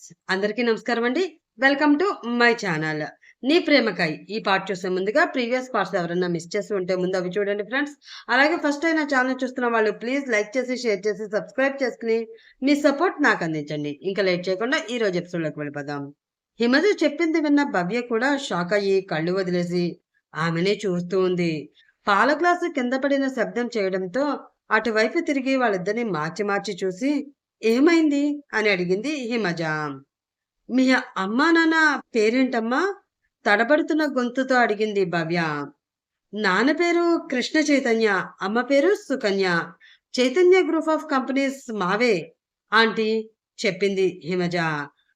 Friends అందరికీ నమస్కారం అండి. Welcome to my channel. నీ ప్రేమకాయ ఈ పార్ట్ చూసే ముందుగా ప్రీవియస్ పార్ట్స్ ఎవరైనా మిస్ చేసి ఉంటే ముందు అవి చూడండి ఫ్రెండ్స్. అలాగే ఫస్ట్ అయినా ఛానల్ చూస్తున్న వాళ్ళు ప్లీజ్ లైక్ చేసి షేర్ చేసి సబ్స్క్రైబ్ చేసుకుని మీ సపోర్ట్ నాకు అందించండి. ఇంకా లేట్ చేయకుండా ఈ రోజు ఎపిసోడ్లోకి వెళ్ళిపోదాం. హిమజ చెప్పింది విన్న భవ్య కూడా షాక్ అయ్యి కళ్ళు వదిలేసి ఆమెనే చూస్తూ ఉంది. పాల గ్లాసు కింద పడిన శబ్దం చేయడంతో అటువైపు తిరిగి వాళ్ళిద్దరిని మార్చి మార్చి చూసి ఏమైంది? అని అడిగింది హిమజ. మీ అమ్మా నాన్న పేరేంటమ్మా? తడబడుతున్న గొంతుతో అడిగింది భవ్య. నాన్న పేరు కృష్ణ చైతన్య అమ్మ పేరు Sukanya. Chaitanya group of companies మావే ఆంటీ చెప్పింది హిమజ.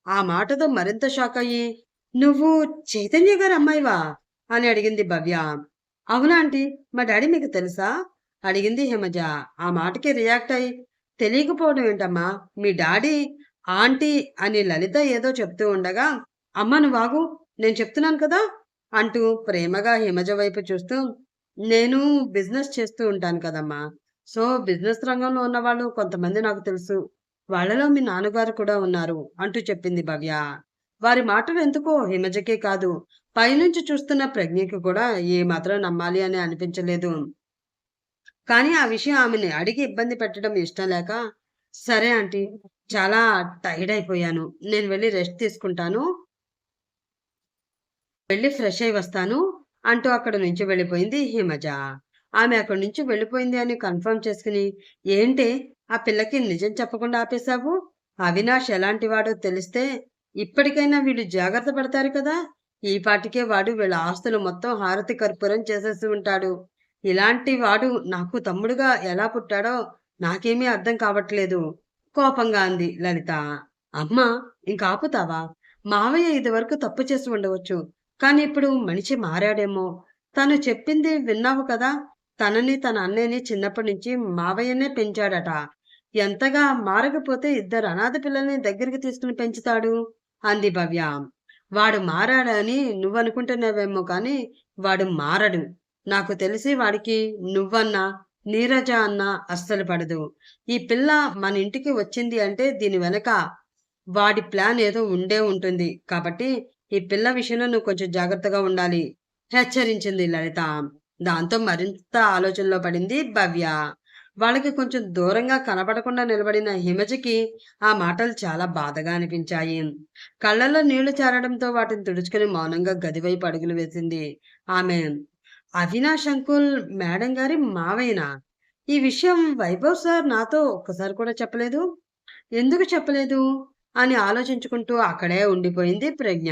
ఆ మాటతో మరింత షాక్ అయ్యి నువ్వు చైతన్య గారు అమ్మాయివా? అని అడిగింది భవ్య. అవునా ఆంటీ మా డాడీ మీకు తెలుసా? అడిగింది హిమజ. ఆ మాటకి రియాక్ట్ అయ్యి తెలియకపోవడం ఏంటమ్మా? మీ డాడీ ఆంటీ అని లలిత ఏదో చెప్తూ ఉండగా అమ్మ వాగు నేను చెప్తున్నాను కదా? అంటూ ప్రేమగా హిమజ వైపు చూస్తూ నేను బిజినెస్ చేస్తూ ఉంటాను కదమ్మా. సో బిజినెస్ రంగంలో ఉన్న వాళ్ళు కొంతమంది నాకు తెలుసు. వాళ్ళలో మీ నాన్నగారు కూడా ఉన్నారు అంటూ చెప్పింది భవ్య. వారి మాటలు ఎందుకో హిమజకే కాదు. పైనుంచి చూస్తున్న ప్రజ్ఞకి కూడా ఏ మాత్రం నమ్మాలి అని అనిపించలేదు. కానీ ఆ విషయం ఆమెని అడిగి ఇబ్బంది పెట్టడం ఇష్టం లేక సరే ఆంటీ చాలా టైర్డ్ అయిపోయాను. నేను వెళ్ళి రెస్ట్ తీసుకుంటాను. వెళ్ళి ఫ్రెష్ అయి వస్తాను అంటూ అక్కడ నుంచి వెళ్ళిపోయింది హిమజ. ఆమె అక్కడి నుంచి వెళ్ళిపోయింది అని కన్ఫర్మ్ చేసుకుని ఏంటి? ఆ పిల్లకి నిజం చెప్పకుండా ఆపేశావు? అవినాష్ ఎలాంటి వాడో తెలిస్తే ఇప్పటికైనా వీళ్ళు జాగ్రత్త పడతారు కదా? ఈ పాటికే వాడు వీళ్ళ ఆస్తులు మొత్తం హారతి కర్పూరం చేసేసి ఉంటాడు. ఇలాంటి వాడు నాకు తమ్ముడుగా ఎలా పుట్టాడో నాకేమీ అర్థం కావట్లేదు. కోపంగా అంది లలిత. అమ్మ ఇంకా ఆపుతావా? మావయ్య ఇదివరకు తప్పు చేసి ఉండవచ్చు కానీ ఇప్పుడు మనిషి మారాడేమో. తను చెప్పింది విన్నావు కదా తనని తన అన్నయ్యని చిన్నప్పటి నుంచి మావయ్యనే పెంచాడట. ఎంతగా మారకపోతే ఇద్దరు అనాథ పిల్లల్ని దగ్గరికి తీసుకుని పెంచుతాడు? అంది భవ్య. వాడు మారాడని నువ్వనుకుంటున్నావేమో కానీ వాడు మారడు. నాకు తెలిసి వాడికి నువ్వన్నా నీరజ అన్నా అస్సలు పడదు. ఈ పిల్ల మన ఇంటికి వచ్చింది అంటే దీని వెనక వాడి ప్లాన్ ఏదో ఉండే ఉంటుంది. కాబట్టి ఈ పిల్ల విషయంలో నువ్వు కొంచెం జాగ్రత్తగా ఉండాలి. హెచ్చరించింది లలిత. దాంతో మరింత ఆలోచనలో పడింది భవ్య. వాళ్ళకి కొంచెం దూరంగా కనపడకుండా నిలబడిన హిమజకి ఆ మాటలు చాలా బాధగా అనిపించాయి. కళ్ళల్లో నీళ్ళు చేరడంతో వాటిని తుడుచుకుని మౌనంగా గదివైపు అడుగులు వేసింది. ఆమె అవినాష్ అంకుల్ మేడం గారి మావైనా? ఈ విషయం వైభవ్ సార్ నాతో ఒక్కసారి కూడా చెప్పలేదు. ఎందుకు చెప్పలేదు? అని ఆలోచించుకుంటూ అక్కడే ఉండిపోయింది ప్రజ్ఞ.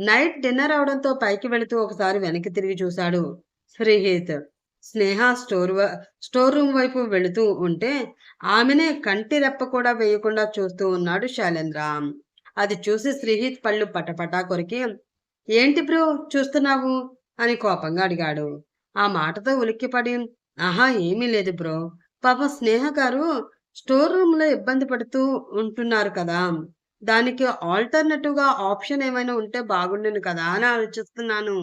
నైట్ డిన్నర్ అవడంతో పైకి వెళుతూ ఒకసారి వెనక్కి తిరిగి చూశాడు Srihith. Sneha store store room వైపు వెళుతూ ఉంటే ఆమెనే కంటి రెప్ప కూడా వేయకుండా చూస్తూ ఉన్నాడు శైలేంద్ర. అది చూసి శ్రీహిత్ పళ్ళు పటపటా కొరికి ఏంటి బ్రో చూస్తున్నావు? అని కోపంగా అడిగాడు. ఆ మాటతో ఉలిక్కిపడి ఆహా ఏమీ లేదు బ్రో. పాప స్నేహ గారు స్టోర్ రూమ్లో ఇబ్బంది పడుతూ ఉంటున్నారు కదా. దానికి ఆల్టర్నేటివ్గా ఆప్షన్ ఏమైనా ఉంటే బాగుండును కదా అని ఆలోచిస్తున్నాను.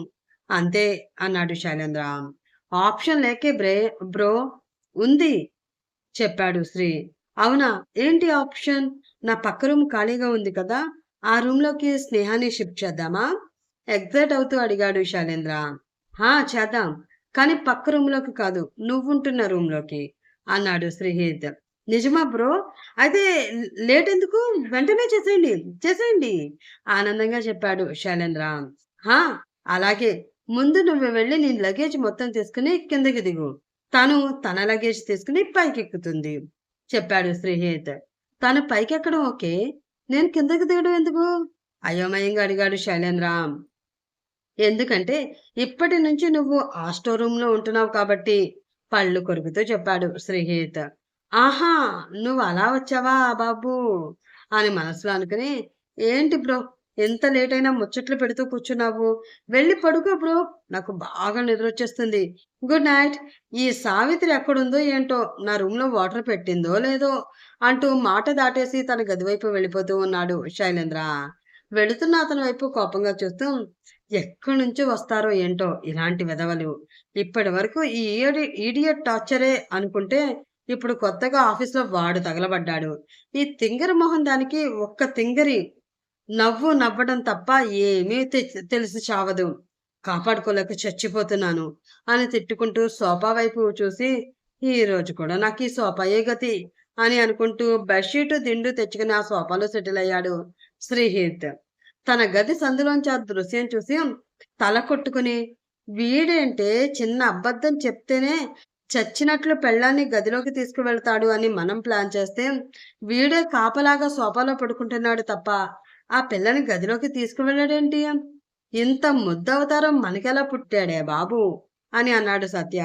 అంతే అన్నాడు శైలేంద్ర. ఆప్షన్ లేకే బ్రే బ్రో. ఉంది చెప్పాడు శ్రీ. అవునా? ఏంటి ఆప్షన్? నా పక్క రూమ్ ఖాళీగా ఉంది కదా. ఆ రూమ్లోకి స్నేహాన్ని షిఫ్ట్ చేద్దామా? ఎగ్జైట్ అవుతూ అడిగాడు శైలేంద్ర. హా చేద్దాం. కానీ పక్క రూమ్లోకి కాదు. నువ్వుంటున్న రూమ్లోకి అన్నాడు శ్రీహిత్ నిజమా బ్రో? అయితే లేట్ ఎందుకు వెంటనే చేసేయండి. చేసేయండి ఆనందంగా చెప్పాడు శైలేంద్ర. హా అలాగే. ముందు నువ్వు వెళ్ళి నీ లగేజ్ మొత్తం తీసుకుని కిందకి దిగు. తను తన లగేజ్ తీసుకుని పైకెక్కుతుంది చెప్పాడు శ్రీహిత్ తను పైకెక్కడం ఓకే. నేను కిందకి దిగడం ఎందుకు? అయోమయంగా అడిగాడు శైలేంద్ర. ఎందుకంటే ఇప్పటి నుంచి నువ్వు ఆ స్టోర్ రూమ్లో ఉంటున్నావు కాబట్టి పళ్ళు కొరుకుతూ చెప్పాడు శ్రీహిత్. ఆహా నువ్వు అలా వచ్చావా బాబు? అని మనసులో అనుకుని ఏంటి బ్రో ఎంత లేట్ అయినా ముచ్చట్లు పెడుతూ కూర్చున్నావు? వెళ్ళి పడుకో బ్రో నాకు బాగా నిద్ర వచ్చేస్తుంది. Good night. ఈ సావిత్రి ఎక్కడుందో ఏంటో నా రూమ్లో వాటర్ పెట్టిందో లేదో అంటూ మాట దాటేసి తన గది వైపు వెళ్ళిపోతూ ఉన్నాడు శైలేంద్ర. వెళుతున్న అతని వైపు కోపంగా చూస్తూ ఎక్కడి నుంచి వస్తారో ఏంటో ఇలాంటి విధవలు ఇప్పటి వరకు ఈ ఈడియట్ టార్చరే అనుకుంటే ఇప్పుడు కొత్తగా ఆఫీస్‌లో వాడు తగలబడ్డాడు. ఈ తింగరి మొహం దానికి ఒక్క తింగరి నవ్వు నవ్వడం తప్ప ఏమీ తె తెలిసి చావదు. కాపాడుకోలేక చచ్చిపోతున్నాను అని తిట్టుకుంటూ సోఫా వైపు చూసి, ఈరోజు కూడా నాకు ఈ సోఫాయే గతి అని అనుకుంటూ బెడ్‌షీటు, దిండు తెచ్చుకుని ఆ సోఫాలో సెటిల్ అయ్యాడు శ్రీహిత్. తన గది సందులోంచి ఆ దృశ్యం చూసి తల కొట్టుకుని, వీడేంటే చిన్న అబద్ధం చెప్తేనే చచ్చినట్లు పెళ్ళాన్ని గదిలోకి తీసుకువెళ్తాడు అని మనం ప్లాన్ చేస్తే, వీడే కాపలాగా సోఫాలో పడుకుంటున్నాడు తప్ప, ఆ పిల్లని గదిలోకి తీసుకువెళ్ళాడేంటి? ఇంత ముద్దవతారం మనకెలా పుట్టాడే బాబు! అని అన్నాడు సత్య.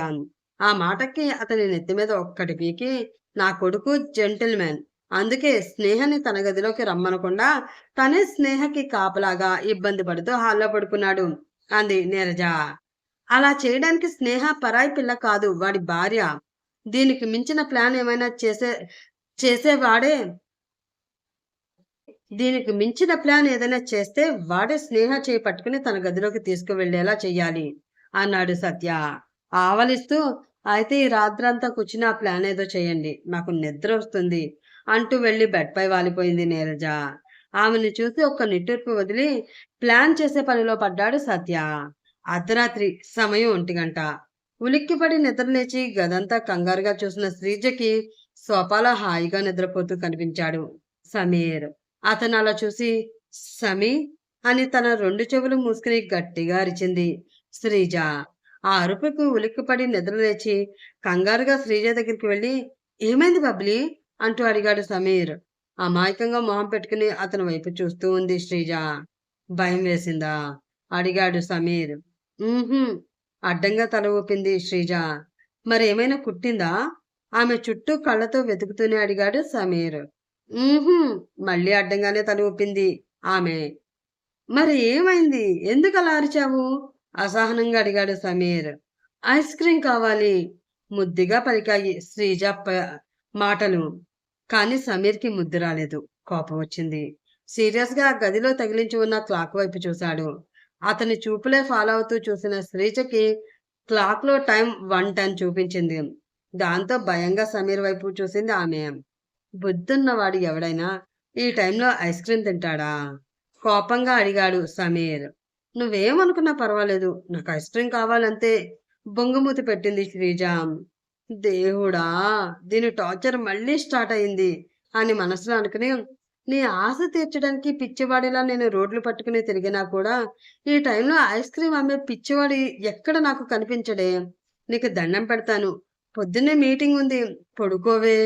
ఆ మాటకి అతని నెత్తి మీద ఒక్కటి పీకి, నా కొడుకు జెంటిల్‌మెన్. అందుకే స్నేహని తన గదిలోకి రమ్మనకుండా తనే స్నేహకి కాపలాగా ఇబ్బంది పడుతూ హాల్లో పడుకున్నాడు అంది నీరజ. అలా చేయడానికి స్నేహ పరాయి పిల్ల కాదు వాడి భార్య. దీనికి మించిన ప్లాన్ ఏమైనా చేసే చేసేవాడే దీనికి మించిన ప్లాన్ ఏదైనా చేస్తే వాడే స్నేహ చేయి పట్టుకుని తన గదిలోకి తీసుకువెళ్ళేలా చెయ్యాలి అన్నాడు సత్య. ఆవలిస్తూ అయితే ఈ రాత్రంతా కూర్చుని ఆ ప్లాన్ ఏదో చేయండి. నాకు నిద్ర వస్తుంది అంటూ వెళ్ళి బెడ్‌పై వాలిపోయింది నీరజ. ఆమెను చూసి ఒక్క నిట్టూర్పు వదిలి ప్లాన్ చేసే పనిలో పడ్డాడు సత్య. అర్ధరాత్రి సమయం ఒంటిగంట. ఉలిక్కిపడి నిద్రలేచి గదంతా కంగారుగా చూసిన శ్రీజకి స్వపాల హాయిగా నిద్రపోతూ కనిపించాడు సమీర్. అతను అలా చూసి సమీ అని తన రెండు చెవులు మూసుకుని గట్టిగా అరిచింది శ్రీజ. ఆ అరుపుకు ఉలిక్కిపడి నిద్రలేచి కంగారుగా శ్రీజ దగ్గరికి వెళ్ళి ఏమైంది బబ్లీ అంటూ అడిగాడు సమీర్. అమాయకంగా మొహం పెట్టుకుని అతని వైపు చూస్తూ ఉంది శ్రీజ. భయం వేసిందా? అడిగాడు సమీర్. అడ్డంగా తల ఊపింది శ్రీజ. మరేమైనా కుట్టిందా? ఆమె చుట్టూ కళ్ళతో వెతుకుతూనే అడిగాడు సమీర్. మళ్ళీ అడ్డంగానే తల ఊపింది ఆమె. మరి ఏమైంది? ఎందుకలా అరిచావు? అసహనంగా అడిగాడు సమీర్. ఐస్ క్రీం కావాలి ముద్దుగా పలికాయి శ్రీజ మాటలు. కానీ సమీర్‌కి ముద్దు రాలేదు. కోపం వచ్చింది. సీరియస్‌గా ఆ గదిలో తగిలించి ఉన్న క్లాక్ వైపు చూశాడు. అతని చూపులే ఫాలో అవుతూ చూసిన శ్రీజకి క్లాక్‌లో టైం 1:10 చూపించింది. దాంతో భయంగా సమీర్ వైపు చూసింది ఆమె. బుద్ధున్నవాడు ఎవడైనా ఈ టైంలో ఐస్ క్రీమ్ తింటాడా? కోపంగా అడిగాడు సమీర్. నువ్వేమనుకున్నా పర్వాలేదు. నాకు ఐస్ క్రీమ్ కావాలంతే బొంగుమూతి పెట్టింది శ్రీజ. దేవుడా! దీని టార్చర్ మళ్ళీ స్టార్ట్ అయింది అని మనసులో అనుకుని, నీ ఆశ తీర్చడానికి పిచ్చివాడిలా నేను రోడ్లు పట్టుకుని తిరిగినా కూడా, ఈ టైంలో ఐస్ క్రీమ్ అమ్మే పిచ్చివాడి ఎక్కడ నాకు కనిపించడే. నీకు దండం పెడతాను. పొద్దున్నే మీటింగ్ ఉంది. పడుకోవే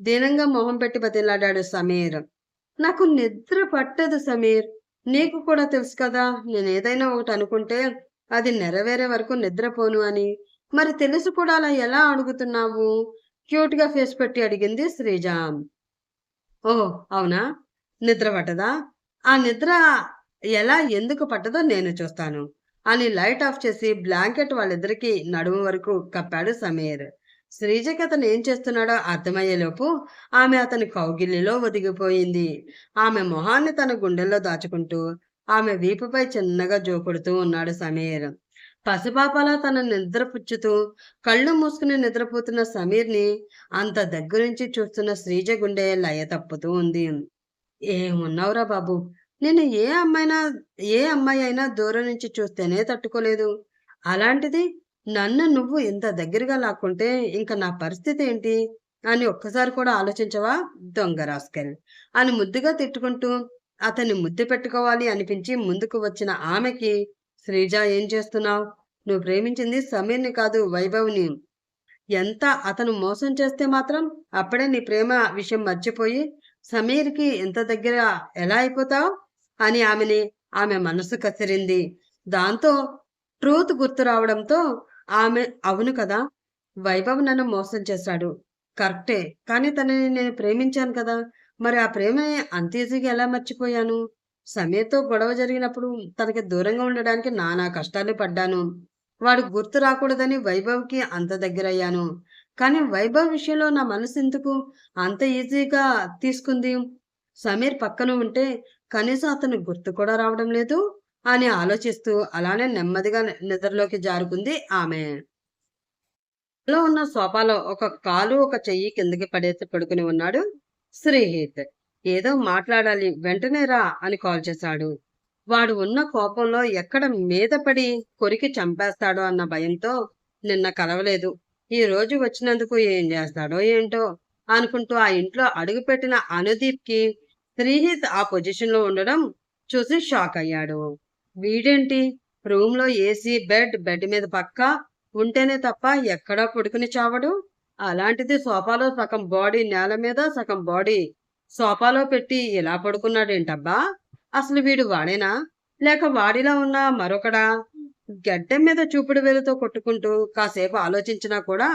దీనంగా మొహం పెట్టి బతిలాడాడు సమీర్. నాకు నిద్ర పట్టదు సమీర్. నీకు కూడా తెలుసు కదా! నేనేదైనా ఒకటి అనుకుంటే అది నెరవేరే వరకు నిద్రపోను అని. మరి తెలుసు కూడా అలా ఎలా అడుగుతున్నావు? క్యూట్‌గా ఫేస్ పెట్టి అడిగింది శ్రీజ. ఓహో అవునా? నిద్ర పట్టదా? ఆ నిద్ర ఎలా ఎందుకు పట్టదో నేను చూస్తాను అని లైట్ ఆఫ్ చేసి బ్లాంకెట్ వాళ్ళిద్దరికీ నడుము వరకు కప్పాడు సమీర్. శ్రీజకి అతను ఏం చేస్తున్నాడో అర్థమయ్యేలోపు ఆమె అతని కౌగిలిలో ఒదిగిపోయింది. ఆమె మొహాన్ని తన గుండెల్లో దాచుకుంటూ ఆమె వీపుపై చిన్నగా జోకొడుతూ ఉన్నాడు సమీర్. పసిపాపలా తన నిద్రపుచ్చుతూ కళ్ళు మూసుకుని నిద్రపోతున్న సమీర్‌ని అంత దగ్గరుంచి చూస్తున్న శ్రీజ గుండె లయ తప్పుతూ ఉంది. ఏమున్నావురా బాబు! నేను ఏ అమ్మాయినా ఏ అమ్మాయి అయినా దూరం నుంచి చూస్తేనే తట్టుకోలేదు. అలాంటిది నన్ను నువ్వు ఇంత దగ్గరగా లాక్కుంటే ఇంక నా పరిస్థితి ఏంటి? అని ఒక్కసారి కూడా ఆలోచించవా? దొంగ రాస్కెల్! అని ముద్దుగా తిట్టుకుంటూ అతన్ని ముద్దు పెట్టుకోవాలి అనిపించి ముందుకు వచ్చిన ఆమెకి శ్రీజ ఏం చేస్తున్నావు? నువ్వు ప్రేమించింది సమీర్‌ని కాదు వైభవ్‌ని. ఎంత అతను మోసం చేస్తే మాత్రం అప్పుడే నీ ప్రేమ విషయం మర్చిపోయి సమీర్‌కి ఇంత దగ్గర ఎలా అయిపోతావు? అని ఆమెని ఆమె మనసు కసిరింది. దాంతో ట్రూత్ గుర్తు రావడంతో ఆమె అవును కదా! వైభవ్ నన్ను మోసం చేశాడు. కరెక్టే. కానీ తనని నేను ప్రేమించాను కదా! మరి ఆ ప్రేమ అంత ఈజీగా ఎలా మర్చిపోయాను? సమీర్‌తో గొడవ జరిగినప్పుడు తనకి దూరంగా ఉండడానికి నానా కష్టాలు పడ్డాను. వాడు గుర్తు రాకూడదని వైభవ్‌కి అంత దగ్గరయ్యాను. కానీ వైభవ్ విషయంలో నా మనసు ఎందుకు అంత ఈజీగా తీసుకుంది? సమీర్ పక్కన ఉంటే కనీసం అతను గుర్తు కూడా రావడం లేదు అని ఆలోచిస్తూ అలానే నెమ్మదిగా నిద్రలోకి జారుకుంది ఆమె. లో ఉన్న సోఫాలో ఒక కాలు ఒక చెయ్యి కిందకి పడేసి పడుకుని ఉన్నాడు శ్రీహిత్ ఏదో మాట్లాడాలి వెంటనే రా అని కాల్ చేశాడు. వాడు ఉన్న కోపంలో ఎక్కడ మీద పడి కొరికి చంపేస్తాడో అన్న భయంతో నిన్న కలవలేదు. ఈ రోజు వచ్చినందుకు ఏం చేస్తాడో ఏంటో అనుకుంటూ ఆ ఇంట్లో అడుగుపెట్టిన అనుదీప్కి శ్రీహిత్ ఆ పొజిషన్లో ఉండడం చూసి షాక్ అయ్యాడు. వీడేంటి? రూమ్లో ఏసీ బెడ్ బెడ్ మీద పక్క ఉంటేనే తప్ప ఎక్కడా పుడుకుని చావడు? అలాంటిది సోఫాలో సగం బాడీ నేల మీద సగం బాడీ సోఫాలో పెట్టి ఇలా పడుకున్నాడేంటబ్బా? అసలు వీడు వాడేనా? లేక వాడిలా ఉన్న మరొకడా? గడ్డం మీద చూపుడు వేలుతో కొట్టుకుంటూ కాసేపు ఆలోచించినా కూడా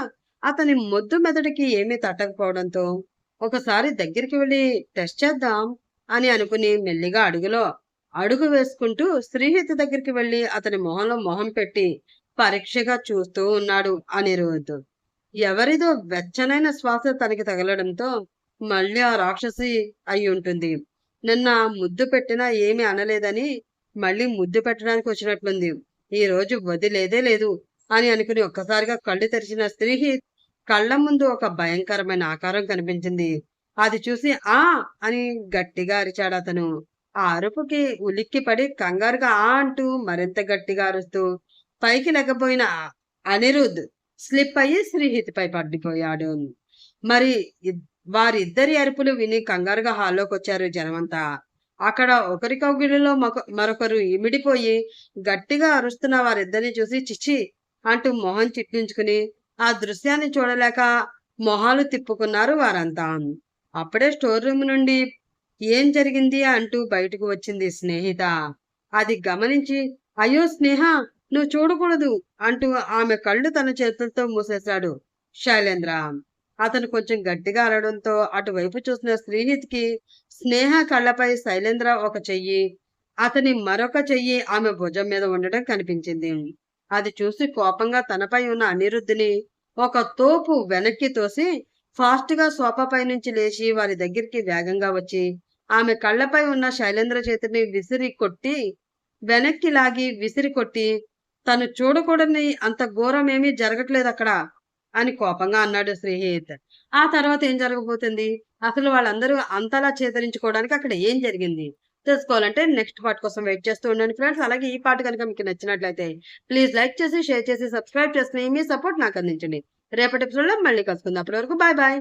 అతని మొద్దు మెదడికి ఏమీ తట్టకపోవడంతో ఒకసారి దగ్గరికి వెళ్ళి టెస్ట్ చేద్దాం అని అనుకుని మెల్లిగా అడుగులో అడుగు వేసుకుంటూ శ్రీహిత దగ్గరికి వెళ్ళి అతని మొహంలో మొహం పెట్టి పరీక్షగా చూస్తూ ఉన్నాడు అనిరుద్ ఎవరిదో వెచ్చనైన శ్వాస తనకి తగలడంతో మళ్ళీ ఆ రాక్షసి అయి ఉంటుంది నిన్న ముద్దు పెట్టినా ఏమీ అనలేదని మళ్ళీ ముద్దు పెట్టడానికి వచ్చినట్లుంది. ఈ రోజు వదిలేదే లేదు అని అనుకుని ఒక్కసారిగా కళ్ళు తెరిచిన స్త్రీకి కళ్ళ ముందు ఒక భయంకరమైన ఆకారం కనిపించింది. అది చూసి ఆ అని గట్టిగా అరిచాడు అతను. ఆ అరుపుకి ఉలిక్కి పడి కంగారుగా ఆ అంటూ మరింత గట్టిగా అరుస్తూ పైకి లెగ్గపోయిన అనిరుద్ స్లిప్ అయ్యి శ్రీహితిపై పడిపోయాడు. మరి వారిద్దరి అరుపులు విని కంగారుగా హాల్లోకి వచ్చారు జనమంతా. అక్కడ ఒకరి కౌగిలిలో మరొకరు ఇమిడిపోయి గట్టిగా అరుస్తున్న వారిద్దరిని చూసి చిచ్చి అంటూ మొహం చిట్లించుకుని ఆ దృశ్యాన్ని చూడలేక మొహాలు తిప్పుకున్నారు వారంతా. అప్పుడే స్టోర్ రూమ్ నుండి ఏం జరిగింది అంటూ బయటకు వచ్చింది స్నేహిత. అది గమనించి అయ్యో స్నేహ నువ్వు చూడకూడదు అంటూ ఆమె కళ్ళు తన చేతులతో మూసేశాడు శైలేంద్ర. అతను కొంచెం గట్టిగా అరవడంతో అటువైపు చూసిన శ్రీహిత్కి స్నేహ కళ్ళపై శైలేంద్ర ఒక చెయ్యి అతని మరొక చెయ్యి ఆమె భుజం మీద ఉండటం కనిపించింది. అది చూసి కోపంగా తనపై ఉన్న అనిరుద్ధిని ఒక తోపు వెనక్కి తోసి ఫాస్ట్గా సోఫాపై నుంచి లేచి వారి దగ్గరికి వేగంగా వచ్చి ఆమె కళ్ళపై ఉన్న శైలేంద్ర చేతిని విసిరి కొట్టి వెనక్కి లాగి విసిరి కొట్టి తను చూడకూడని అంత ఘోరం ఏమీ జరగట్లేదు అక్కడ. అని కోపంగా అన్నాడు శ్రీహిత్. ఆ తర్వాత ఏం జరగబోతుంది? అసలు వాళ్ళందరూ అంతలా చేతరించుకోవడానికి అక్కడ ఏం జరిగింది? తెలుసుకోవాలంటే నెక్స్ట్ పార్ట్ కోసం వెయిట్ చేస్తూ ఉండండి ఫ్రెండ్స్. అలాగే ఈ పార్ట్ కనుక మీకు నచ్చినట్లయితే ప్లీజ్ లైక్ చేసి షేర్ చేసి సబ్స్క్రైబ్ చేసుకుని మీ సపోర్ట్ నాకు అందించండి. రేపటి ఎపిసోడ్లో మళ్ళీ కలుసుకుందాం. అప్పటి వరకు బాయ్ బాయ్.